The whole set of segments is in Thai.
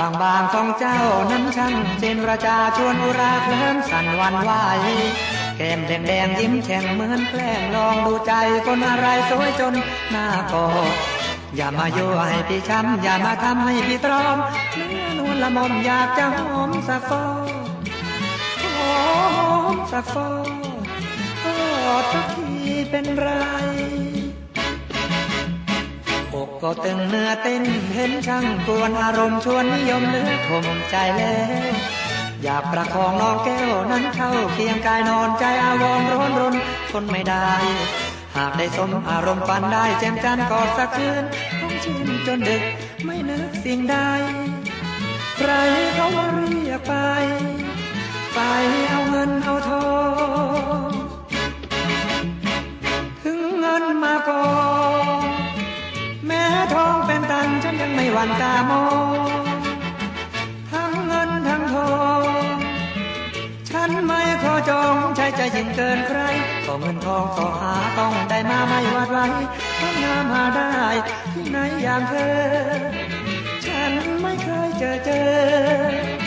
บางบางของเจ้านั้นช่างเจนประจาชวนอุราเคลิ้มสั่นวันไหวแก้มแดงแดงยิ้มแฉ่งเหมือนแกล้งลองดูใจคนอะไรสวยจนหน้ากอดอย่ามาโย่ให้พี่ช้ำอย่ามาทำให้พี่ตรอมเนื้อนวลละมอมอยากจะหอมสักฟอหอมสักฟอกอดสักทีเป็นไร กก็ตึงเนื้อเต้นเห็นช่างกวนอารมณ์ชวนนิยมเลือข่มใจแล้วอยากประคองน้องแก้วนั้นเข้าเคียงกายนอนใจอาวรร้อนรนทนไม่ได้ หากได้สมอารมณ์ปันได้แจ่มจันทร์กอดสักคืนต้องชื่นจนดึกไม่นึกสิ่งใดใครเขาเรียกไป ไปเอาเงินเอาทอง วันตาโม ทั้งเงินทั้งทอง ฉันไม่ขอจองใช้ใจยิ่งเกินใครขอเงินทองขอหาต้องได้มาไม่หวาดไหวต้องงามหาได้ที่ไหนอย่างเธอ ฉันไม่เคยเจอเจอ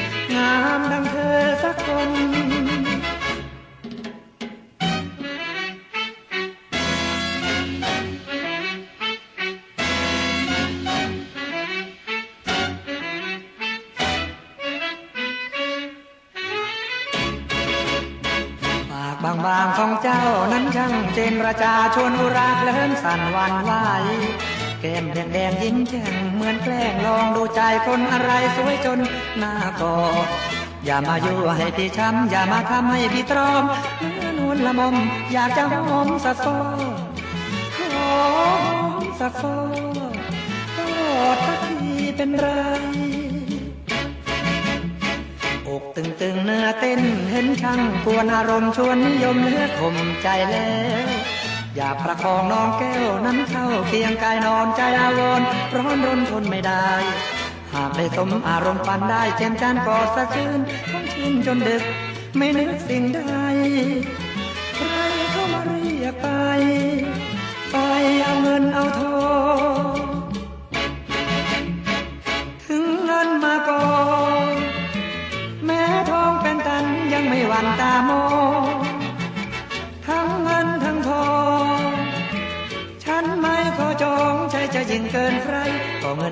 ปากบางของเจ้านั้นช่างเจนประจาชวนอุราเลิ้มสั่นวันไหวแก้มแดงแดงยิ้มแฉ่งเหมือนแกล้งลองดูใจคนอะไรสวยจนหน้ากอดอย่ามายั่วให้พี่ช้ำอย่ามาทำให้พี่ตรอมเนื้อนวลละมมอยากจะหอมสักฟอหอมสักฟอกอดสักทีเป็นไร อกตึงตึงๆเนื้อเต้นเห็นช่างกวนอารมณ์ชวนนิยมเนื้อข่มใจแล้ว อย่าประคองน้องแก้วนั้นเข้าเคียงกายนอนใจอาวรร้อนรนทนไม่ได้ หากได้สมอารมณ์ปันได้แจ่มจันทร์กอสักคืนต้องชื่นจนดึก ไม่นึกสิ่งใดใครเข้ามาเรียกไป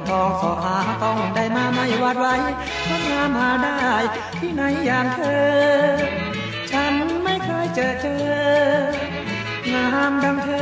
ทองสอหาต้องได้มาไม่หวาดไว้ก็งามหาได้ที่ไหนอย่างเธอ ฉันไม่เคยเจอเจองามดังเธอ